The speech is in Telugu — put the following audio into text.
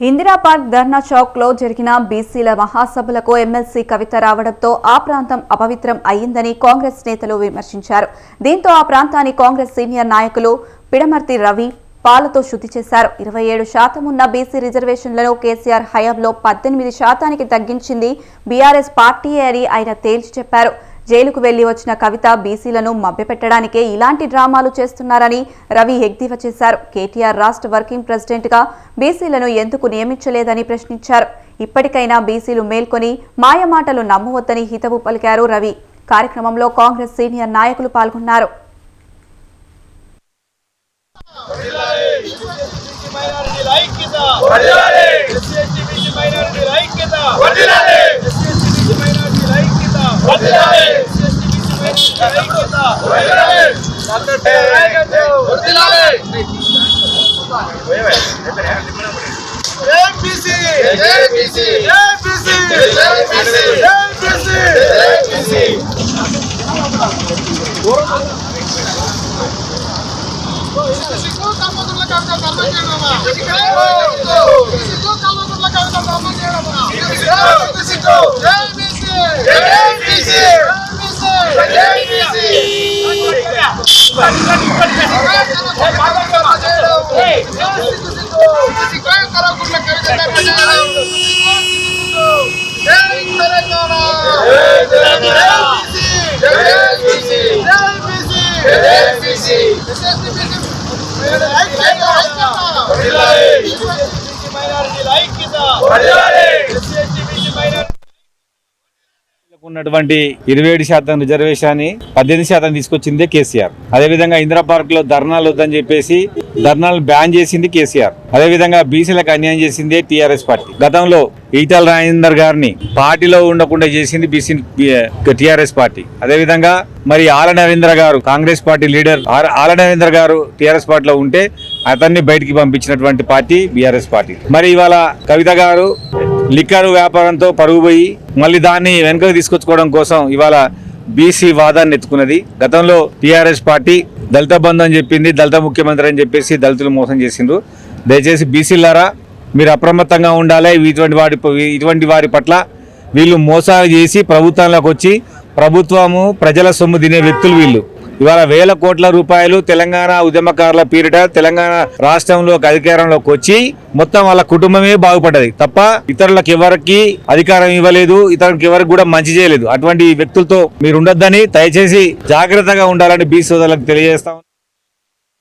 ఇందిరా పార్క్ ధర్నా చౌక్లో జరిగిన బీసీల మహాసభలకు ఎమ్మెల్సీ కవిత రావడంతో ఆ ప్రాంతం అపవిత్రం అయ్యిందని కాంగ్రెస్ నేతలు విమర్శించారు. దీంతో ఆ ప్రాంతాన్ని కాంగ్రెస్ సీనియర్ నాయకులు పిడమర్తి రవి పాలతో శుద్ధి చేశారు. ఇరవై ఏడు శాతం ఉన్న బీసీ రిజర్వేషన్లను కేసీఆర్ హయాంలో పద్దెనిమిది శాతానికి తగ్గించింది బీఆర్ఎస్ పార్టీ అని ఆయన తేల్చి చెప్పారు. జైలుకు వెళ్ళి వచ్చిన కవిత బీసీలను మభ్యపెట్టడానికే ఇలాంటి డ్రామాలు చేస్తున్నారని రవి ఎగ్దివ చేశారు. కేటీఆర్ రాష్ట్ర వర్కింగ్ ప్రెసిడెంట్గా బీసీలను ఎందుకు నియమించలేదని ప్రశ్నించారు. ఇప్పటికైనా బీసీలు మేల్కొని మాయమాటలు నమ్మవద్దని హితవు పలికారు రవి. కార్యక్రమంలో కాంగ్రెస్ సీనియర్ నాయకులు పాల్గొన్నారు. ఐక్యత వర్ధిల్లాలి! ఎస్సీ ఎస్టీ చేయడమా చేయడమా ఏపీసీ! ఉన్నటువంటి ఇరవై ఏడు శాతం రిజర్వేషన్ పద్దెనిమిది శాతం తీసుకొచ్చిందే కేసీఆర్. అదేవిధంగా ఇందిరా పార్క్లో ధర్నాలు వద్దని చెప్పేసి ధర్నాలు బ్యాన్ చేసింది కేసీఆర్. అదేవిధంగా బీసీలకు అన్యాయం చేసిందే టీఆర్ఎస్ పార్టీ. గతంలో ఈటల రాజేందర్ గారిని పార్టీలో ఉండకుండా చేసింది బీసీ టీఆర్ఎస్ పార్టీ. అదేవిధంగా మరి Ala Narendra garu Congress party leader Ala Narendra garu TRS పార్టీలో ఉంటే అతన్ని బయటికి పంపించినటువంటి పార్టీ బీఆర్ఎస్ పార్టీ. మరి ఇవాళ కవిత గారు లిక్కర్ వ్యాపారంతో పరుగుపోయి మళ్ళీ దాన్ని వెనుకకు తీసుకొచ్చుకోవడం కోసం ఇవాళ బీసీ వాదాన్ని ఎత్తుకున్నది. గతంలో టీఆర్ఎస్ పార్టీ దళిత బంధు అని చెప్పింది దళిత ముఖ్యమంత్రి అని చెప్పేసి దళితులు మోసం చేసిండ్రు. దయచేసి బీసీలారా మీరు అప్రమత్తంగా ఉండాలి. ఇటువంటి వారి ఇటువంటి వారి పట్ల వీళ్ళు మోసాలు చేసి ప్రభుత్వంలోకి వచ్చి ప్రభుత్వము ప్రజల సొమ్ము తినే వ్యక్తులు వీళ్ళు. ఇవాళ వేల కోట్ల రూపాయలు తెలంగాణ ఉద్యమకారుల పీరిట తెలంగాణ రాష్ట్రంలోకి అధికారంలోకి వచ్చి మొత్తం వాళ్ళ కుటుంబమే బాగుపడ్డది. తప్ప ఇతరులకు ఎవరికి అధికారం ఇవ్వలేదు ఇతరులకు ఎవరికి కూడా మంచి చేయలేదు. అటువంటి వ్యక్తులతో మీరు ఉండొద్దని దయచేసి జాగ్రత్తగా ఉండాలని బీ సోదరులకు తెలియజేస్తాం